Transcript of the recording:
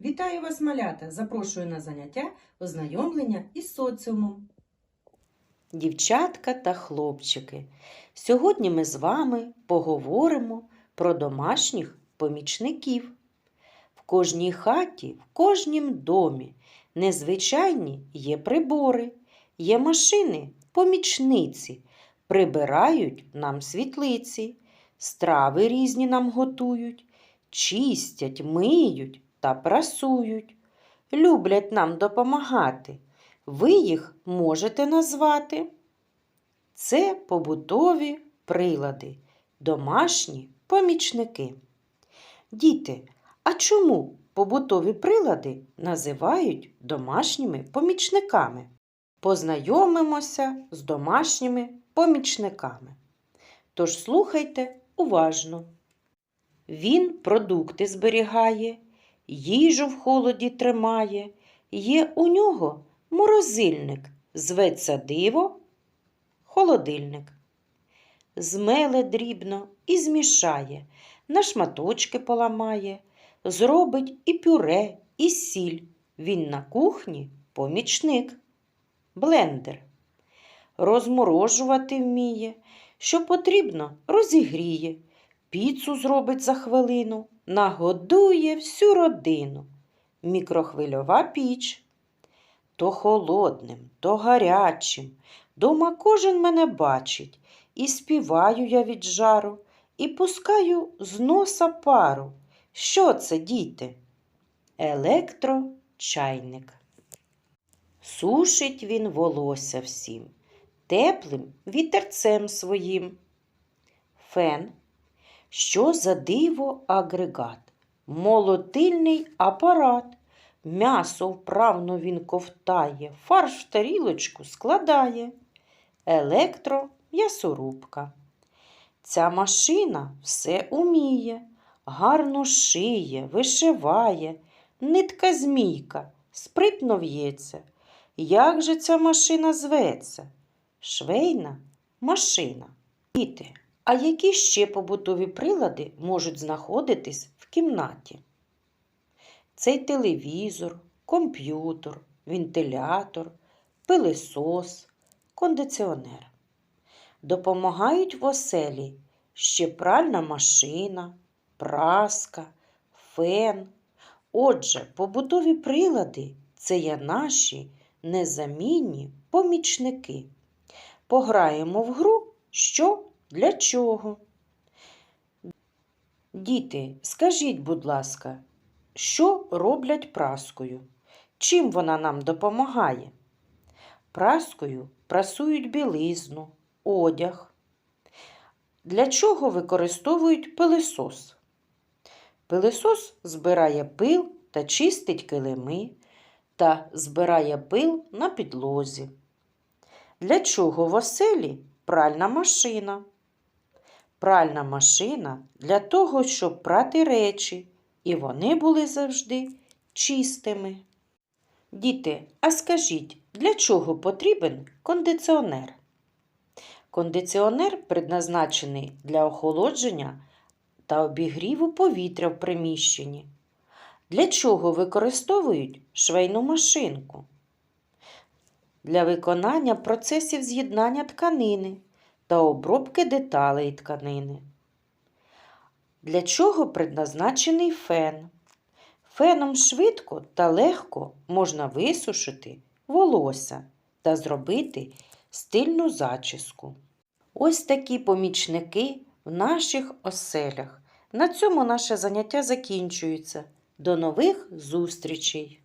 Вітаю вас, малята! Запрошую на заняття ознайомлення із соціумом. Дівчатка та хлопчики, сьогодні ми з вами поговоримо про домашніх помічників. В кожній хаті, в кожнім домі незвичайні є прибори, є машини, помічниці, прибирають нам світлиці, страви різні нам готують, чистять, миють та прасують, люблять нам допомагати. Ви їх можете назвати. Це побутові прилади, домашні помічники. Діти, а чому побутові прилади називають домашніми помічниками? Познайомимося з домашніми помічниками. Тож слухайте уважно. Він продукти зберігає, їжу в холоді тримає, є у нього морозильник, зветься диво, холодильник. Змеле дрібно і змішає, на шматочки поламає, зробить і пюре, і сіль. Він на кухні помічник, блендер. Розморожувати вміє, що потрібно, розігріє, піцу зробить за хвилину, нагодує всю родину. Мікрохвильова піч. То холодним, то гарячим. Дома кожен мене бачить, і співаю я від жару, і пускаю з носа пару. Що це, діти? Електрочайник. Сушить він волосся всім, теплим вітерцем своїм. Фен. Що за диво агрегат? Молотильний апарат. М'ясо вправно він ковтає, фарш в тарілочку складає. Електром'ясорубка. Ця машина все уміє, гарно шиє, вишиває, нитка змійка, спритно в'ється. Як же ця машина зветься? Швейна машина. Діти, а які ще побутові прилади можуть знаходитись в кімнаті? Цей телевізор, комп'ютер, вентилятор, пилисос, кондиціонер. Допомагають в оселі ще пральна машина, праска, фен. Отже, побутові прилади це є наші незамінні помічники. Пограємо в гру, що для чого. Діти, скажіть, будь ласка, що роблять праскою? Чим вона нам допомагає? Праскою прасують білизну, одяг. Для чого використовують пилисос? Пилисос збирає пил та чистить килими та збирає пил на підлозі. Для чого в оселі пральна машина? Пральна машина для того, щоб прати речі, і вони були завжди чистими. Діти, а скажіть, для чого потрібен кондиціонер? Кондиціонер предназначений для охолодження та обігріву повітря в приміщенні. Для чого використовують швейну машинку? Для виконання процесів з'єднання тканини та обробки деталей тканини. Для чого предназначений фен? Феном швидко та легко можна висушити волосся та зробити стильну зачіску. Ось такі помічники в наших оселях. На цьому наше заняття закінчується. До нових зустрічей!